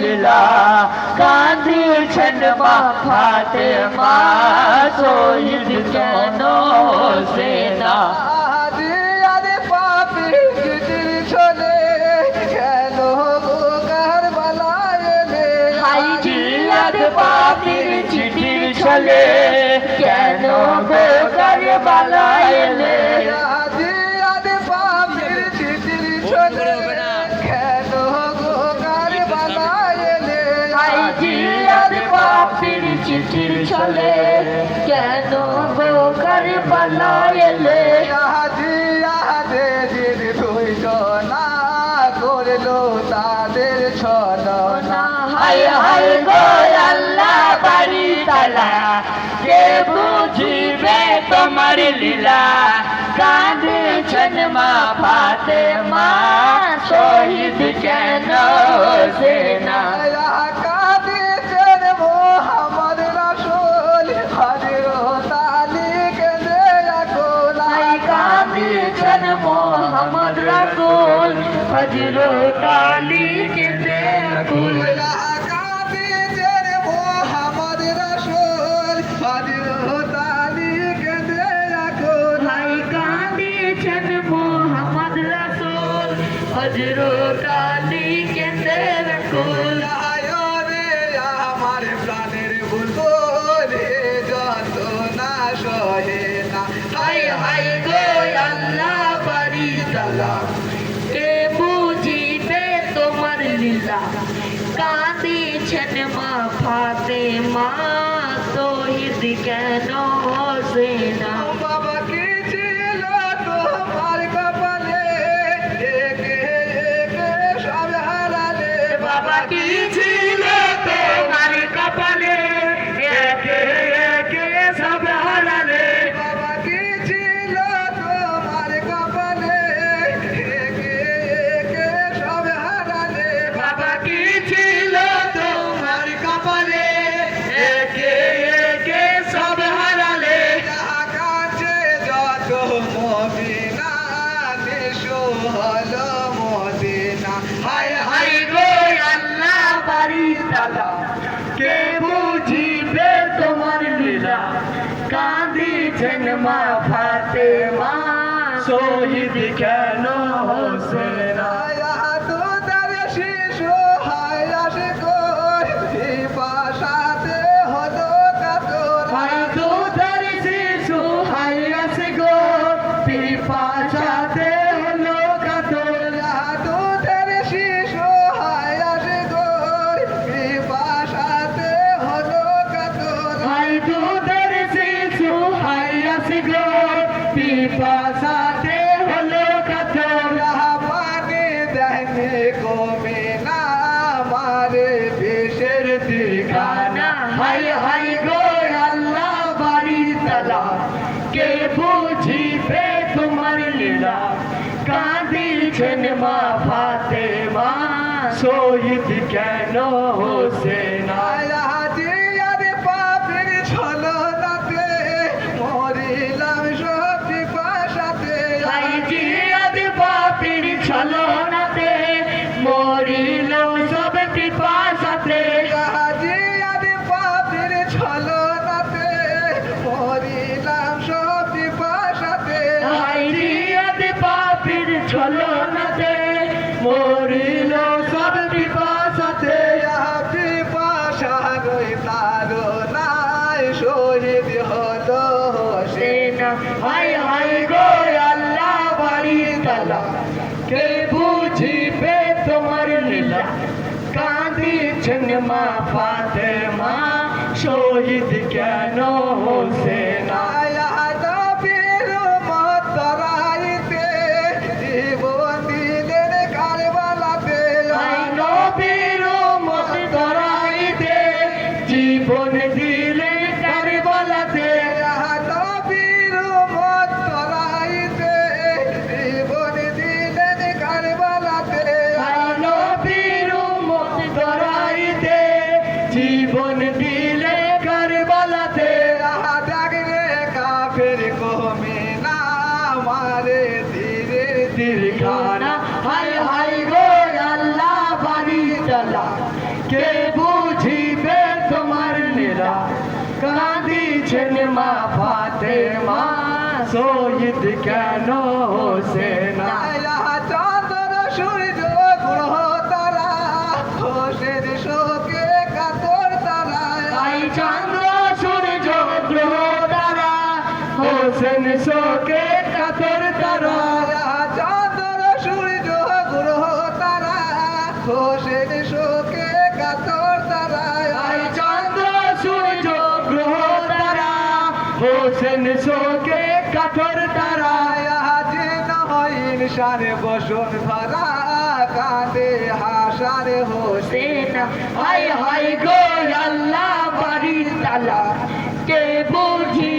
লীলা। কাঁদিয়েছেন মা ফাতে মা শহীদ কেন সেনা পাপির চিঠির ছলে কেন বেকার বালাইলে চিঠির ছলে কেন বেকার বালাইলে আজি আদে দিন দুইজনা করল তাদের ছলনা। হাই হাই গো আল্লাহ বাড়ি তালা কে বুঝিবে তোমার লীলা? কাঁদেছেন মা ফাতে মা শহীদ কেন সেনা? রাসূল হযরত আলী কে দেখুল কাদিছেন মোহাম্মদ রাসূল হযরত কাঁদিয়েছেন মা ফাতে মা শহীদ কেন হোসেনা মদিনা নিশো হলো মদিনা। হায় হায় গো আল্লাহ, বাড়ি তালা কে বুঝিবে তোমার লীলা? কাঁদিছেন মা ফাতে মা শহীদ কেন পিপাসাতে হলো কাতর পানি দেয়নি কমে না মারে দেশের ঠিকানা। হাই হাই গো আল্লাহ বাড়ির তালা। কে বুঝিবে তোমার লীলা? কাঁদিছেন মা ফাতে মা শহীদ কেন হোসেনা? আরে মরিল, সব পিপাসাতে আপনি পাশার তারো নাই শহীদ হলো সে সেনা হাই হাই গো আল্লাহ, বাড়ি তালা। কে বুঝিবে তোমার লীলা? কাঁদিছেন মা ফাতে মা শহীদ কেন হোসেনা? জীবন দিলে কারবালাতে ডাকরে কাফের কমে না মারে ধীরে দিলখানা। হাই হাই গো আল্লাহ বাড়ি চালা। কে বুঝিবে তোমার লীলা কাঁদিছেন মা ফাতেমা, শহীদ কেন হোসেনা? চন্দ্র সূর্য গ্রহ হোসেন শোকে কাতর তারা আয়া চন্দ্র সূর্য গ্রহ তারা, হোসেন শোকে কাতর তারা তাই চন্দ্র সূর্য গ্রহ তারা, হোসেন শোকে কাতর তারা ইনসানে বসন ভাড়া কাঁদে হাসারে হোসেন হাই হাই গো আল্লাহ বাড়ির তালা, কে বুঝি